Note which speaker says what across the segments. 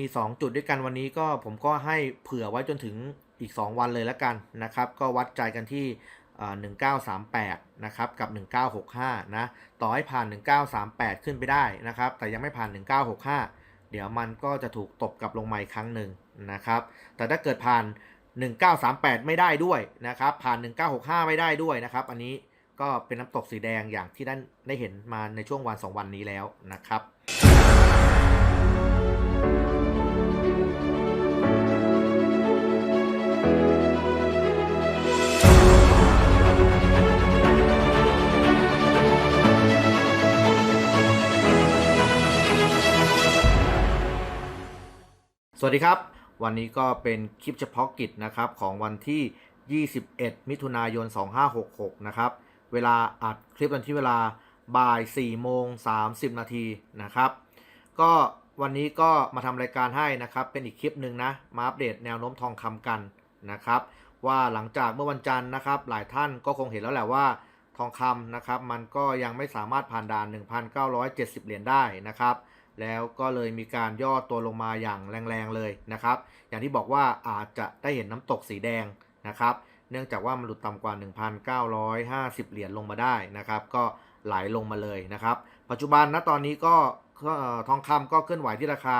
Speaker 1: มี 2 จุดด้วยกันวันนี้ก็ผมก็ให้เผื่อไว้จนถึงอีก 2 วันเลยแล้วกันนะครับ ก็วัดใจกันที่ 1938 นะครับ กับ 1965 นะ ต่อให้ผ่าน 1938 ขึ้นไปได้นะครับ แต่ยังไม่ผ่าน 1965 เดี๋ยวมันก็จะถูกตบกลับลงมาอีกครั้งหนึ่งนะครับ แต่ถ้าเกิดผ่าน 1938 ไม่ได้ด้วยนะครับ ผ่าน 1965 ไม่ได้ด้วยนะครับ อันนี้ก็เป็นน้ำตกสีแดงอย่างที่ได้ได้เห็นมาในช่วงวัน 2 วันนี้แล้วนะครับ วัสดีครับ วันนี้ก็เป็นคลิปเฉพาะกิจนะครับของวันที่ 21 มิถุนายน 2566 นะครับ เวลาอัดคลิปวันที่เวลาบ่าย4โมง30 นาทีนะครับ ก็วันนี้ก็มาทำรายการให้นะครับ เป็นอีกคลิปหนึ่งนะ มาอัปเดตแนวโน้มทองคำกันนะครับ ว่าหลังจากเมื่อวันจันทร์นะครับ หลายท่านก็คงเห็นแล้วแหละว่าทองคำนะครับ มันก็ยังไม่สามารถผ่านด่าน 1,970 เหรียญได้นะครับ แล้วก็เลยมีการย่อตัวลงมาอย่างแรงๆเลยนะครับ อย่างที่บอกว่าอาจจะได้เห็นน้ำตกสีแดงนะครับ เนื่องจากว่ามันหลุดต่ำกว่า 1,950 เหรียญลงมาได้นะครับ ก็ไหลลงมาเลยนะครับ ปัจจุบันณตอนนี้ก็ทองคำก็เคลื่อนไหวที่ราคา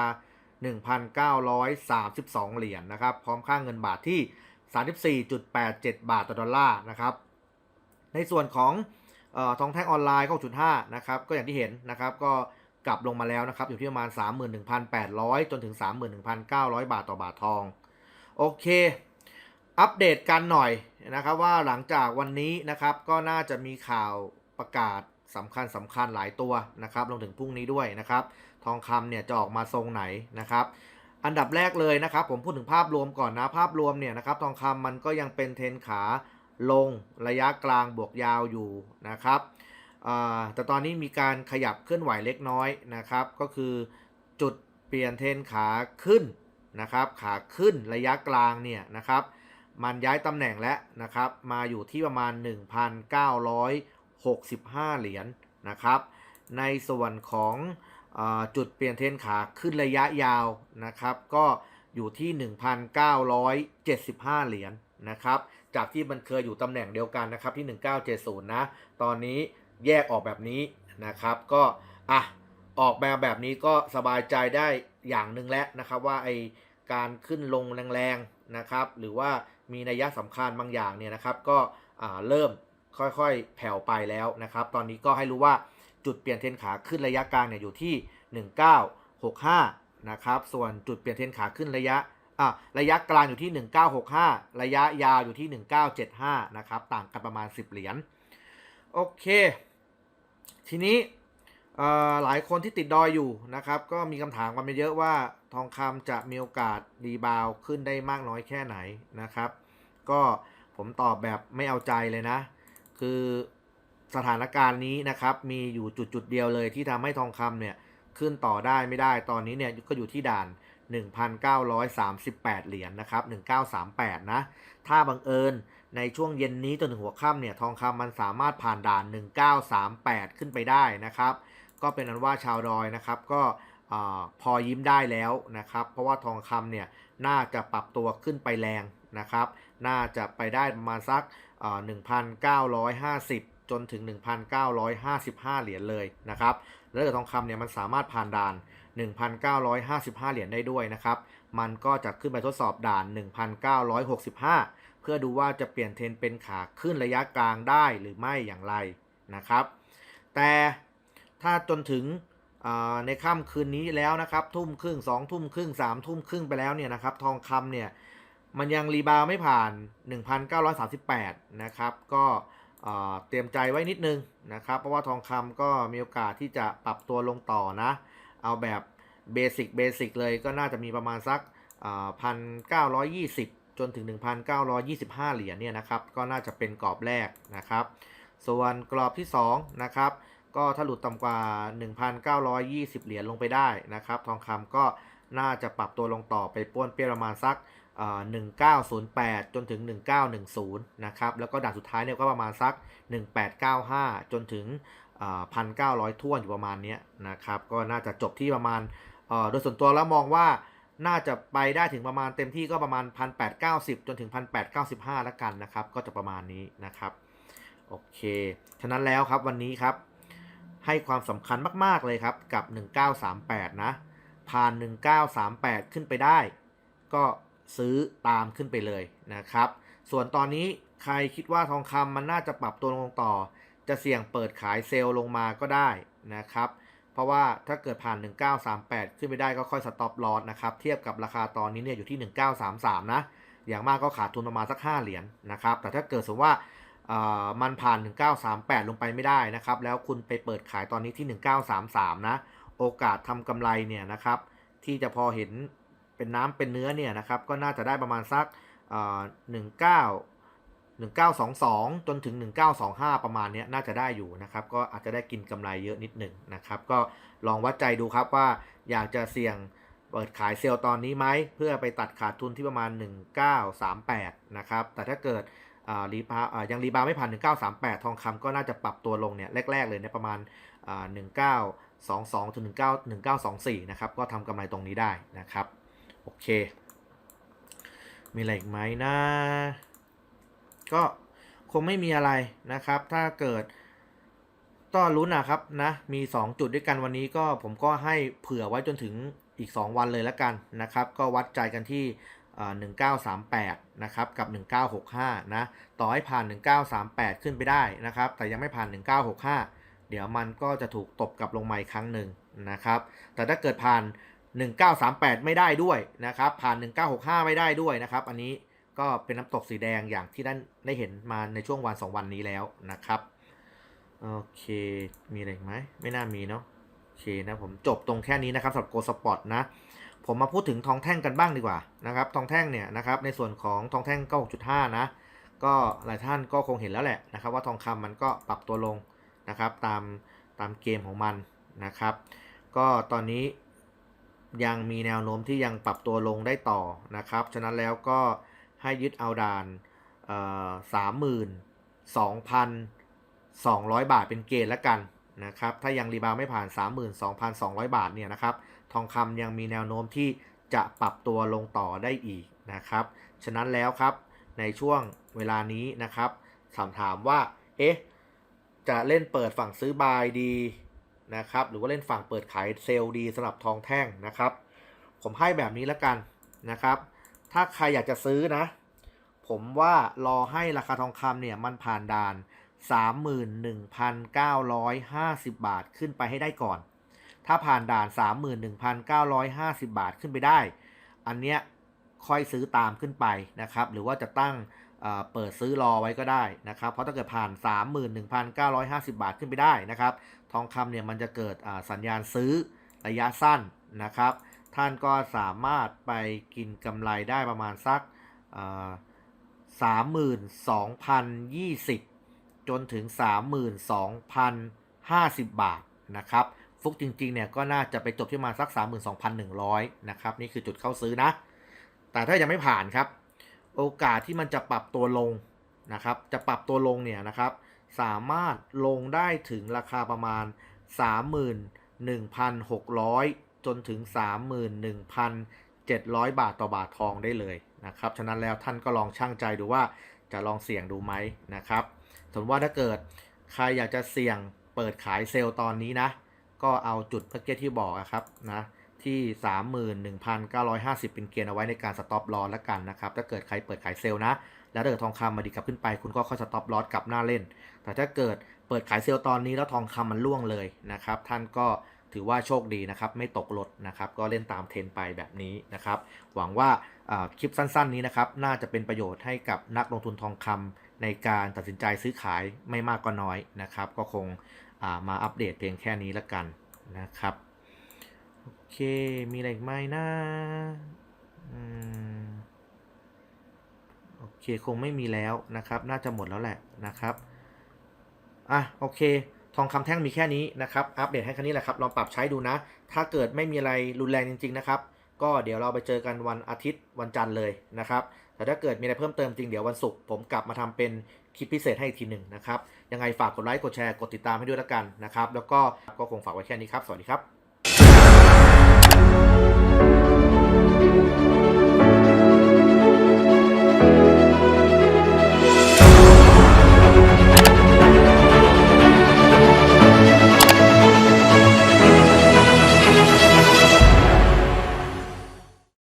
Speaker 1: 1,932 เหรียญนะครับ พร้อมค่างเงินบาทที่ 34.87 บาทต่อดอลลาร์นะครับ ในส่วนของออทองแท่งออนไลน์ 9.5 นะครับ ก็อย่างที่เห็นนะครับ ก็ กลับลงมาแล้วนะครับ อยู่ที่ประมาณ 31,800 จนถึง 31,900 บาทต่อบาททอง โอเค อัปเดตกันหน่อยนะครับว่าหลังจากวันนี้นะครับก็น่าจะมีข่าวประกาศสำคัญสำคัญหลายตัวนะครับรวมถึงพรุ่งนี้ด้วยนะครับ ทองคำเนี่ยจะออกมาทรงไหนนะครับอันดับแรกเลยนะครับผมพูดถึงภาพรวมก่อนนะภาพรวมเนี่ยนะครับทองคำมันก็ยังเป็นเทนขาลงระยะกลางบวกยาวอยู่นะครับ แต่ตอนนี้มีการขยับเคลื่อนไหวเล็กน้อยนะครับ ก็คือจุดเปลี่ยนเทรนขาขึ้นนะครับ ขาขึ้นระยะกลางเนี่ยนะครับ มันย้ายตำแหน่งแล้วนะครับ มาอยู่ที่ประมาณ 1,965 เหรียญนะครับ ในส่วนของอจุดเปลี่ยนเทรนขาขึ้นระยะยาวนะครับ ก็อยู่ที่ 1,975 เหรียญนะครับ จากที่มันเคยอยู่ตำแหน่งเดียวกันนะครับที่ 1970 นะ ตอนนี้ แยกออกแบบนี้นะครับ ก็อะออกแบบแบบนี้ก็สบายใจได้อย่างหนึ่งแล้วนะครับ ว่าไอการขึ้นลงแรงๆนะครับ หรือว่ามีนัยยะสำคัญบางอย่างเนี่ยนะครับ ก็อ่าเริ่มค่อยๆแผ่วไปแล้วนะครับ ตอนนี้ก็ให้รู้ว่าจุดเปลี่ยนเทนขาขึ้นระยะกลางเนี่ยอยู่ที่ 1965 นะครับ ส่วนจุดเปลี่ยนเทนขาขึ้นระยะอะระยะกลางอยู่ที่ 1965 ระยะยาวอยู่ที่ 1975 นะครับ ต่างกันประมาณ 10 เหรียญ โอเค ทีนี้หลายคนที่ติดดอยอยู่นะครับ ก็มีคำถามกันมาเยอะว่าทองคำจะมีโอกาสรีบาวขึ้นได้มากน้อยแค่ไหนนะครับ ก็ผมตอบแบบไม่เอาใจเลยนะ คือสถานการณ์นี้นะครับมีอยู่จุดจุดเดียวเลยที่ทำให้ทองคำเนี่ยขึ้นต่อได้ไม่ได้ตอนนี้เนี่ยก็อยู่ที่ด่าน 1,938 เหรียญนะครับ 1938 นะ ถ้าบังเอิญ ในช่วงเย็นนี้จนถึงหัวค่ำเนี่ยทองคำมันสามารถผ่านด่าน 1938 ขึ้นไปได้นะครับ ก็เป็นอันว่าชาวดอยนะครับ ก็พอยิ้มได้แล้วนะครับ เพราะว่าทองคำเนี่ยน่าจะปรับตัวขึ้นไปแรงนะครับ น่าจะไปได้ประมาณสักอ่า1,950 จนถึง 1,955 เหรียญเลยนะครับแล้วทองคำเนี่ยมันสามารถผ่านด่าน 1,955 เหรียญได้ด้วยนะครับ มันก็จะขึ้นไปทดสอบด่าน 1,965 เพื่อดูว่าจะเปลี่ยนเทรนเป็นขาขึ้นระยะกลางได้หรือไม่อย่างไรนะครับ แต่ถ้าจนถึงในค่ำคืนนี้แล้วนะครับทุ่มครึ่งสองทุ่มครึ่งสามทุ่มครึ่งไปแล้วเนี่ยนะครับทองคำเนี่ยมันยังรีบาวไม่ผ่าน 1,938 นะครับ ก็เตรียมใจไว้นิดนึงนะครับ เพราะว่าทองคำก็มีโอกาสที่จะปรับตัวลงต่อนะ เอาแบบเบสิกเบสิกเลยก็น่าจะมีประมาณสัก1,920 จนถึง 1,925 เหรียญเนี่ยนะครับ ก็น่าจะเป็นกรอบแรกนะครับ ส่วนกรอบที่2นะครับ ก็ถ้าหลุดต่ำกว่า 1,920 เหรียญลงไปได้นะครับ ทองคำก็น่าจะปรับตัวลงต่อไปป้วนเปี้ยประมาณสัก1908 จนถึง 1910 นะครับ แล้วก็ด่านสุดท้ายเนี่ยก็ประมาณสัก 1895 จนถึงพันเก้าร้อยท่วนอยู่ประมาณนี้นะครับ ก็น่าจะจบที่ประมาณโดยส่วนตัวแล้วมองว่า น่าจะไปได้ถึงประมาณเต็มที่ก็ประมาณ 1,890 จนถึง 1,895 แล้วกันนะครับ ก็จะประมาณนี้นะครับ โอเค ฉะนั้นแล้วครับวันนี้ครับ ให้ความสำคัญมาก ๆ เลยครับกับ 1938 นะ ผ่าน 1938 ขึ้นไปได้ ก็ซื้อตามขึ้นไปเลยนะครับ ส่วนตอนนี้ใครคิดว่าทองคำมันน่าจะปรับตัวลงต่อ จะเสี่ยงเปิดขายเซลล์ลงมาก็ได้นะครับ เพราะว่าถ้าเกิดผ่าน 1938 ขึ้นไปได้ก็ค่อยสต็อปลอสนะครับ เทียบกับราคาตอนนี้เนี่ยอยู่ที่ 1933 นะ อย่างมากก็ขาดทุนประมาณสัก 5 เหรียญนนะครับ แต่ถ้าเกิดสมมติว่ามันผ่าน 1938 ลงไปไม่ได้นะครับ แล้วคุณไปเปิดขายตอนนี้ที่ 1933 นะ โอกาสทำกำไรเนี่ยนะครับ ที่จะพอเห็นเป็นน้ำเป็นเนื้อเนี่ยนะครับ ก็น่าจะได้ประมาณสัก 19 1922 จนถึง 1925 ประมาณนี้น่าจะได้อยู่นะครับ ก็อาจจะได้กินกำไรเยอะนิดหนึ่งนะครับ ก็ลองวัดใจดูครับว่าอยากจะเสี่ยงเปิดขายเซลล์ตอนนี้ไหม เพื่อไปตัดขาดทุนที่ประมาณ 1938 นะครับ แต่ถ้าเกิดรีบายังรีบาไม่ผ่าน 1938 ทองคำก็น่าจะปรับตัวลงเนี่ยแรก ๆ เลยเนี่ยประมาณ 1922ถึง1924 นะครับ ก็ทำกำไรตรงนี้ได้นะครับ โอเค มีอะไรอีกไหมนะ ก็คงไม่มีอะไรนะครับ ถ้าเกิดต้อนลุ้นนะครับนะ มี 2 จุดด้วยกันวันนี้ก็ผมก็ให้เผื่อไว้จนถึงอีก 2 วันเลยแล้วกันนะครับ ก็วัดใจกันที่1938 นะครับ กับ 1965 นะ ต่อให้ผ่าน 1938 ขึ้นไปได้นะครับ แต่ยังไม่ผ่าน 1965 เดี๋ยวมันก็จะถูกตบกลับลงมาอีกครั้งหนึ่งนะครับ แต่ถ้าเกิดผ่าน 1938 ไม่ได้ด้วยนะครับ ผ่าน 1965 ไม่ได้ด้วยนะครับ อันนี้ ก็เป็นน้ำตกสีแดงอย่างที่ได้ได้เห็นมาในช่วงวัน 2 วันนี้แล้วนะครับ โอเค มีอะไรไหมไม่น่ามีเนาะโอเคนะผมจบตรงแค่นี้นะครับสำหรับโกสปอร์ตนะ ผมมาพูดถึงทองแท่งกันบ้างดีกว่านะครับ ทองแท่งเนี่ยนะครับในส่วนของทองแท่ง96.5 นะ ก็หลายท่านก็คงเห็นแล้วแหละนะครับ ว่าทองคำมันก็ปรับตัวลงนะครับตามตามเกมของมันนะครับ ก็ตอนนี้ยังมีแนวโน้มที่ยังปรับตัวลงได้ต่อนะครับ ฉะนั้นแล้วก็ ให้ยึดเอาด่านสามหมื่นสองพันสองร้อยบาทเป็นเกณฑ์แล้วกันนะครับ ถ้ายังรีบาวไม่ผ่าน 32,200 บาทเนี่ยนะครับ ทองคำยังมีแนวโน้มที่จะปรับตัวลงต่อได้อีกนะครับ ฉะนั้นแล้วครับในช่วงเวลานี้นะครับถามถามว่า เอ๊ะ จะเล่นเปิดฝั่งซื้อบายดีนะครับ หรือว่าเล่นฝั่งเปิดขายเซลล์ดีสำหรับทองแท่งนะครับ ผมให้แบบนี้แล้วกันนะครับ ถ้าใครอยากจะซื้อนะ ผมว่ารอให้ราคาทองคำเนี่ยมันผ่านด่าน 31,950 บาทขึ้นไปให้ได้ก่อน ถ้าผ่านด่าน 31,950 บาทขึ้นไปได้ อันเนี้ยค่อยซื้อตามขึ้นไปนะครับ หรือว่าจะตั้งเเปิดซื้อรอไว้ก็ได้นะครับ เพราะถ้าเกิดผ่าน 31,950 บาทขึ้นไปได้นะครับ ทองคำเนี่ยมันจะเกิดสัญญาณซื้อระยะสั้นนะครับ ท่านก็สามารถไปกินกำไรได้ประมาณสักสามหมื่นสองพันยี่สิบจนถึงสามหมื่นสองพันห้าสิบบาทนะครับฟุกจริงๆเนี่ยก็น่าจะไปจบที่ประมาณสักสามหมื่นสองพันหนึ่งร้อยนะครับ นี่คือจุดเข้าซื้อนะ แต่ถ้ายังไม่ผ่านครับ โอกาสที่มันจะปรับตัวลงนะครับ จะปรับตัวลงเนี่ยนะครับ สามารถลงได้ถึงราคาประมาณ 31,600 จนถึง 31,700 บาทต่อบาททองได้เลยนะครับ ฉะนั้นแล้วท่านก็ลองช่างใจดูว่าจะลองเสี่ยงดูไหมนะครับ สมมติว่าถ้าเกิดใครอยากจะเสี่ยงเปิดขายเซลล์ตอนนี้นะ ก็เอาจุดเมื่อกี้ที่บอกอะครับนะที่ 31,950 เป็นเกณฑ์เอาไว้ในการสต็อปลอสแล้วกันนะครับ ถ้าเกิดใครเปิดขายเซลล์นะ แล้วถ้าเกิดทองคำมาดีกลับขึ้นไป คุณก็ค่อยสต็อปลอสกลับหน้าเล่น แต่ถ้าเกิดเปิดขายเซลล์ตอนนี้แล้วทองคำมันล่วงเลยนะครับ ท่านก็ ถือว่าโชคดีนะครับ ไม่ตกรถนะครับ ก็เล่นตามเทรนไปแบบนี้นะครับ หวังว่าคลิปสั้นๆนี้นะครับ น่าจะเป็นประโยชน์ให้กับนักลงทุนทองคำในการตัดสินใจซื้อขายไม่มากก็น้อยนะครับ ก็คงามาอัปเดตเพียงแค่นี้ละกันนะครับ โอเค มีอะไรไหมนะอโอเค คงไม่มีแล้วนะครับ น่าจะหมดแล้วแหละนะครับ อะ โอเค ทองคำแท่งมีแค่นี้นะครับ อัปเดตให้แค่นี้แหละครับ ลองปรับใช้ดูนะ ถ้าเกิดไม่มีอะไรรุนแรงจริง ๆ นะครับ ก็เดี๋ยวเราไปเจอกันวันอาทิตย์วันจันทร์เลยนะครับ แต่ถ้าเกิดมีอะไรเพิ่มเติมจริง เดี๋ยววันศุกร์ผมกลับมาทำเป็นคลิปพิเศษให้ทีหนึ่งนะครับ ยังไงฝากกดไลค์ กดแชร์ กดติดตามให้ด้วยละกันนะครับ แล้วก็ก็คงฝากไว้แค่นี้ครับ สวัสดีครับ